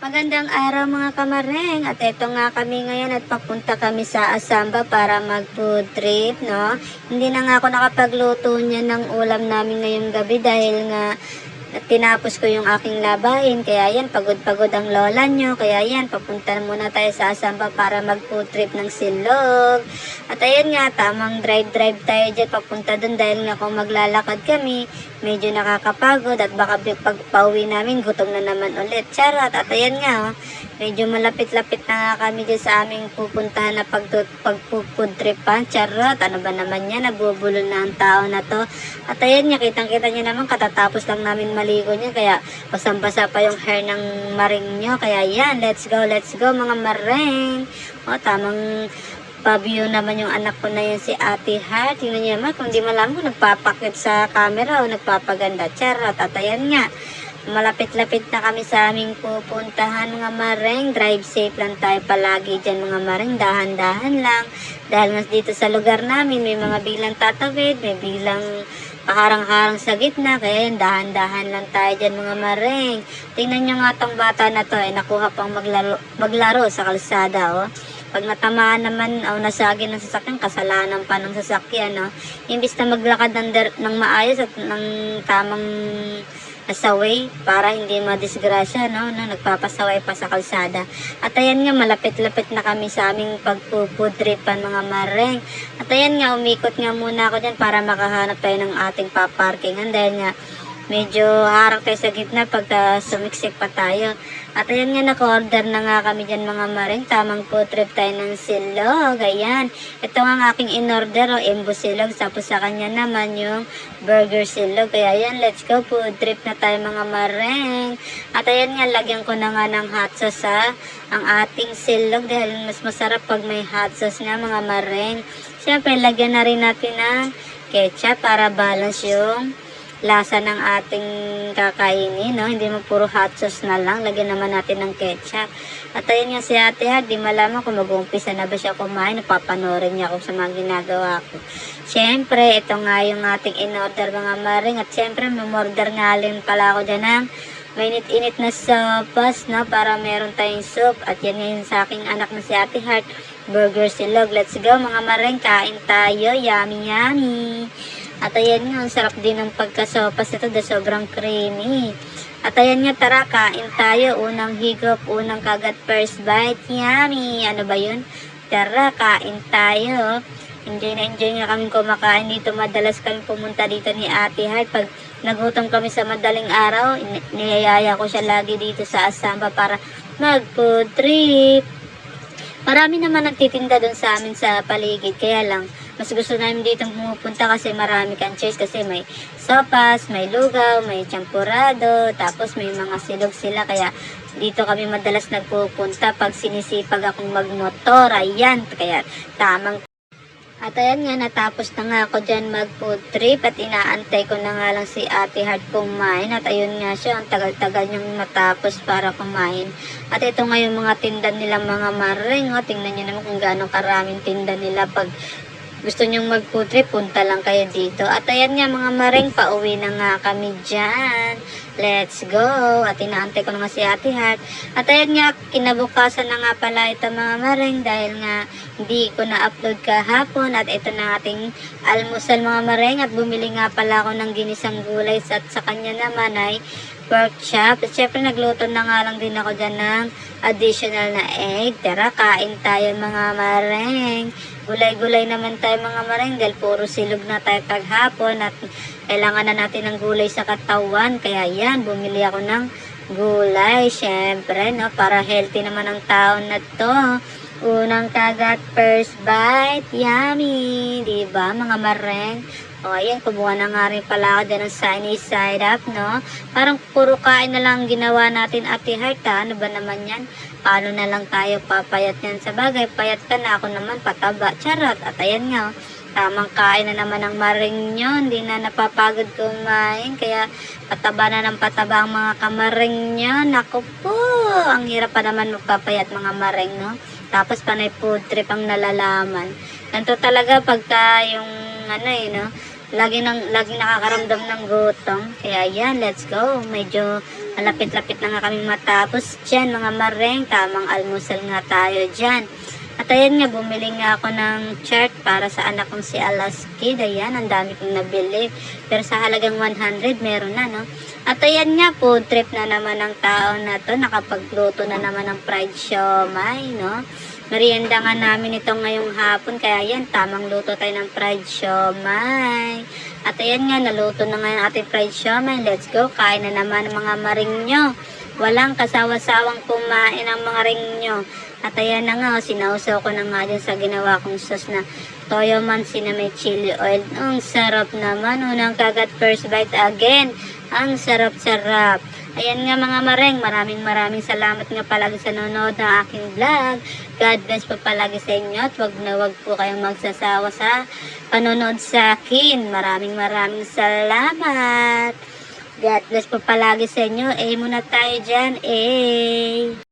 Magandang araw mga kamareng at eto nga kami ngayon at papunta kami sa Asamba para mag food trip no. Hindi na nga ako nakapagluto niya ng ulam namin ngayong gabi dahil nga tinapos ko yung aking labahin kaya yan pagod-pagod ang lola nyo. Kaya yan papunta muna tayo sa Asamba para mag food trip ng silog. At ayun nga tamang drive-drive tayo dyan. Papunta dun dahil nga kung maglalakad kami medyo nakakapagod at baka pag pauwi namin gutom na naman ulit. Charot! At ayan nga oh, medyo malapit-lapit na nga kami dyan sa aming pupuntahan na pag, pag food tripan charot ano ba naman yan nabubulol na ang tao na to at ayan nga kitang-kita nyo naman katatapos lang namin maligo niya kaya basang-basa pa yung hair ng maring nyo kaya yan let's go let's go mga maring o tamang pa-view naman yung anak ko na yun si Ate Heart. Tingnan niya naman kung di malaman kung nagpapakit sa camera o nagpapaganda. Charot. At ayan nga, malapit-lapit na kami sa aming pupuntahan mga mareng. Drive safe lang tayo palagi dyan mga mareng. Dahan-dahan lang. Dahil mas dito sa lugar namin, may mga biglang tatawid, may biglang paharang-harang sa gitna. Kaya yan, dahan-dahan lang tayo dyan mga mareng. Tingnan nyo nga tong bata na to, ay nakuha pang maglaro, maglaro sa kalsada. Oh. Pag natamaan naman o nasagi ng sasakyan, kasalanan pa ng sasakyan, no? Imbis na maglakad ng, ng maayos at ng tamang nasaway para hindi madisgrasya, no? no? Nagpapasaway pa sa kalsada. At ayan nga, malapit-lapit na kami sa aming pagpupudripan mga mareng. At ayan nga, umikot nga muna ako dyan para makahanap tayo ng ating paparkingan dahil nga medyo harang tayo sa gitna pagka sumiksik pa tayo. At ayan nga, naka-order na nga kami dyan mga maring. Tamang food trip tayo ng silog. Ayan. Ito nga ang aking in-order, o embo silog. Tapos sa kanya naman yung burger silog. Kaya ayan, let's go. Food trip na tayo mga maring. At ayan nga, lagyan ko na nga ng hot sauce sa ang ating silog. Dahil mas masarap pag may hot sauce nga mga maring. Siyempre, lagyan na rin natin ng ketchup para balance yung lasa ng ating kakainin, no? Hindi mo puro hot sauce na lang. Lagyan naman natin ng ketchup. At ayun nga si Ate Hag, di malaman kung mag-uumpisa na ba siya kumain. Napapanorin niya ako sa mga ginagawa ko. Siyempre, ito nga yung ating in-order mga maring. At siyempre, mamorder nga rin pala ako dyan ng mainit-init na sopas, no? Para meron tayong soup. At yan ngayon sa aking anak na si Ate Heart. Burger silog. Let's go mga maring. Kain tayo. Yummy, yummy. At ayan nga, ang sarap din ng pagkasopas nito dahil sobrang creamy. At ayan nga, tara, kain tayo. Unang higop, unang kagat, first bite. Yummy! Ano ba yun? Tara, kain tayo. Enjoy na enjoy nga kami kumakain dito. Madalas kami pumunta dito ni Ate Heart. Pag nagutom kami sa madaling araw, ni- niyayaya ko siya lagi dito sa Asamba para mag-food trip. Marami naman nagtitinda doon sa amin sa paligid. Kaya lang, mas gusto namin dito pumupunta kasi marami kang choice kasi may sopas, may lugaw, may champurado, tapos may mga silog sila. Kaya dito kami madalas nagpupunta pag sinisipag akong magmotor. Ayan, kaya tamang at ayan nga, natapos na nga ako dyan mag-food trip at inaantay ko na nga lang si Ate Heart kumain. At ayun nga siya, ang tagal-tagal niyang matapos para kumain. At ito nga yung mga tinda nila mga maring. O, tingnan niyo naman kung gaano karaming tinda nila pag gusto nyong mag-food trip, punta lang kayo dito. At ayan nga mga maring, pauwi na nga kami dyan. Let's go! At inaantay ko na si Ate Heart. At ayan nga, kinabukasan na nga pala ito mga maring dahil nga hindi ko na-upload kahapon. At ito na ating almusal mga maring. At bumili nga pala ako ng ginisang gulay at sa kanya naman ay pork chop. At syempre nagluto na nga lang din ako dyan ng additional na egg. Tara, kain tayo mga maring. Gulay-gulay naman tayo mga maring dahil puro silog na tayo kaghapon at kailangan na natin ng gulay sa katawan. Kaya yan, bumili ako ng gulay. Syempre, no, para healthy naman ang taon na to. Unang kagat, first bite. Yummy! Diba, mga mareng? O, ayan, kumuha na nga rin pala ako dyan ng sunny side up, no? Parang puro kain na lang ang ginawa natin, Ate Heart, ha? Ano ba naman yan? Paano na lang tayo papayat yan? Sa bagay, payat ka na. Ako naman, pataba. Charot. At ayan nga, oh. Tamang kain na naman ang maring nyo. Hindi na napapagod kumain. Kaya pataba na ng pataba ang mga kamaring nyo. Naku po, ang hirap pa naman magpapayat mga maring, no? Tapos panay food trip ang nalalaman. Ganito talaga pagka yung ano eh, no? lagi nang lagi nakakaramdam ng gutom. Kaya yan, let's go. Medyo malapit-lapit na nga kaming matapos dyan, mga mareng. Tamang almusal nga tayo dyan. At ayan nga, bumili nga ako ng chart para sa anak kong si Alaskid. Ayan, ang dami kong nabili. Pero sa halagang 100, meron na, no? At ayan nga, food trip na naman ng tao na to. Nakapagluto na naman ng fried siomay, no? Merienda nga namin ito ngayong hapon. Kaya yan, tamang luto tayo ng fried siomay. At ayan nga, naluto na nga ating fried siomay. Let's go, kain na naman mga maring nyo. Walang kasawa-sawang kumain ang mga ring nyo. At ayan na nga, oh, sinausaw ko na nga sa ginawa kong sauce na toyo mansi na chili oil. Ang sarap naman. Unang kagat first bite again. Ang sarap-sarap. Ayan nga mga mareng, maraming maraming salamat nga palagi sa nanonood ng aking vlog. God bless po palagi sa inyo at wag na wag po kayong magsasawa sa panonood sa akin. Maraming maraming salamat. God bless po palagi sa inyo. Eh muna tayo dyan. Eh.